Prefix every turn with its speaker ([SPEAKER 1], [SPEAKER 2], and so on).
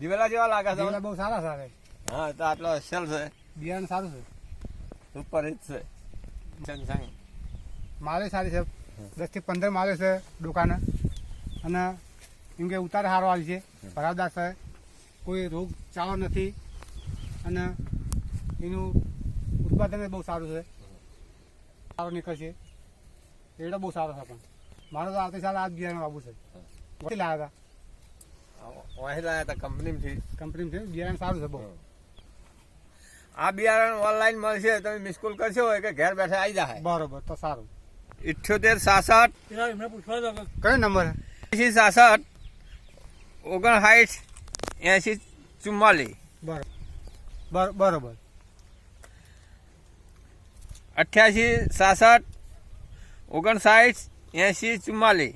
[SPEAKER 1] દિવેલા જેવા લાગે છે
[SPEAKER 2] બહુ સારા સારા
[SPEAKER 1] હા તો આટલો અસલ છે.
[SPEAKER 2] બિયારણ સારું છે.
[SPEAKER 1] સુપર હિટ છે. સંગ સંગ
[SPEAKER 2] માલે સારી છે. દસથી પંદર માલે છે દુકાને. અને એમ કે ઉતાર સારો આવી છે. ભરાવદાર છે. કોઈ રોગ ચાલો નથી. અને એનું ઉત્પાદન બહુ સારું છે. સારો નીકળશે એડો બહુ સારો છે પણ. મારો તો આવતી સાલ આ જ બિયારણ વાવું છે. લાવ્યા લાવ્યા
[SPEAKER 1] વાહી લાયા હતા કંપનીમાંથી.
[SPEAKER 2] હતા બિયારણ સારું છે બહુ.
[SPEAKER 1] આ બિયારણ ઓનલાઈન મળશે તમે મિસ કોલ કરશો કે ઘેર બેઠા આવી જાય
[SPEAKER 2] બરોબર તો સારું.
[SPEAKER 1] ઇઠ્યોતેર સાસઠ.
[SPEAKER 2] કયો નંબર? છે
[SPEAKER 1] એસી સાસઠ ઓગણસાઠ એસી ચુમ્માલીસ.
[SPEAKER 2] બરોબર બરોબર.
[SPEAKER 1] અઠ્યાસી સાસઠ. ઓગણસાઠ એસી ચુમ્માલીસ.